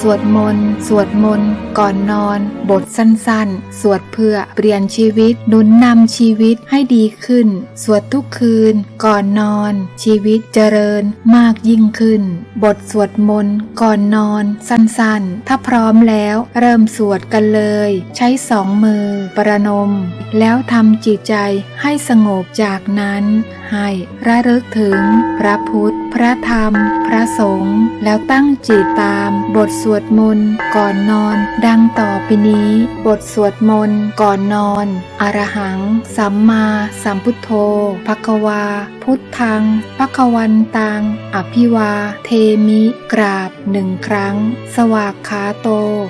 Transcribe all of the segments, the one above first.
สวดมนต์ สวดมนต์ ก่อนนอน บทสั้นๆ สวดเพื่อเปลี่ยนชีวิตหนุนนำชีวิตให้ดีขึ้น สวดทุกคืน ก่อนนอน ชีวิตเจริญมากยิ่งขึ้น บทสวดมนต์ก่อนนอน สั้นๆ ถ้าพร้อมแล้วเริ่มสวดกันเลย ใช้สองมือประนม แล้วทำจิตใจให้สงบจากนั้น ให้ระลึกถึงพระพุทธ พระธรรม พระสงฆ์แล้วตั้งจิตตาม บทสวดมนต์ก่อนนอน ดังต่อไปนี้บทสวดมนต์ก่อนนอน อรหัง สัมมาสัมพุทโธภควา พุทธังภควันตัง อภิวา เทมิ กราบหนึ่งครั้ง สวากขาโต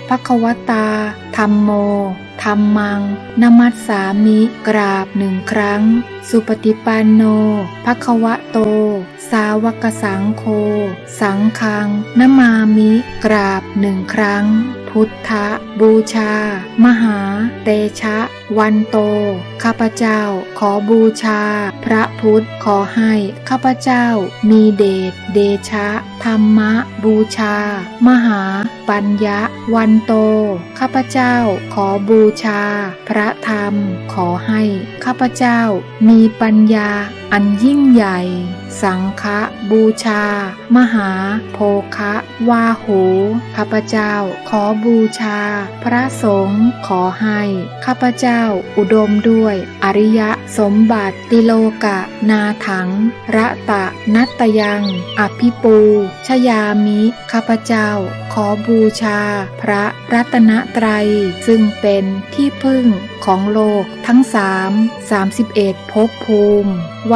ภควตาธรรมโม ธรรมังนมัสสามิกราบหนึ่งครั้ง สุปฏิปันโนภควะโต สาวกสังโฆสังฆังนมามิกราบหนึ่งครั้ง พุทธบูชา มหา เตชะ วันโต ข้าพเจ้าขอบูชา พระพุทธขอให้ข้าพเจ้ามีเดชเดชะ ธรรมะ บูชา มหา ปัญญะวันโต ข้าพเจ้าขอบูชา พระธรรม ขอให้ ข้าพเจ้ามีปัญญาอันยิ่งใหญ่ สังฆบูชา มหาโภคะวาโหข้าพเจ้าขอบูชา พระสงฆ์ขอให้ข้าพเจ้าอุดมด้วย อริยสมบัติติโลกะ นาถัง ระตะนัตยัง อภิปู ชยามิข้าพเจ้า ขอบูชา พระรัตนตรัย ซึ่งเป็นที่พึ่งของโลกทั้งสามสามสิบเอ็ดภพภูมิว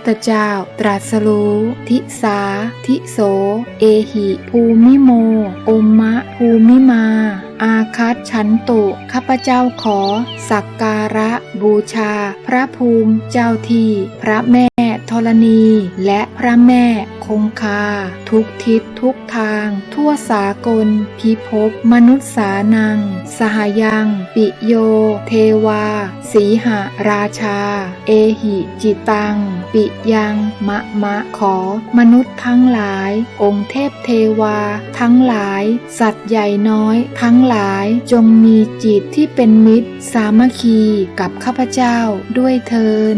ธเจ้า ตรัสรู้ทิสา ทิโส เอหิ ภูมิโมอมมะ ภูมิมา อาคัตฉันตุ ข้าพเจ้าขอ สักการะ บูชา พระภูมิ เจ้าที่ พระแม่ธรณี และพระแม่ งคา ทุกทิศทุกทาง ทั่วสากล พิภพมนุษย์สานัง สหยัง ปิโย เทวา สีหาราชา เอหิจิตัง ปิยังมะมะขอ มนุษย์ทั้งหลาย องค์เทพเทวา ทั้งหลาย สัตว์ใหญ่น้อย ทั้งหลายจงมีจิตที่เป็นมิตร สามัคคีกับข้าพเจ้าด้วยเทิน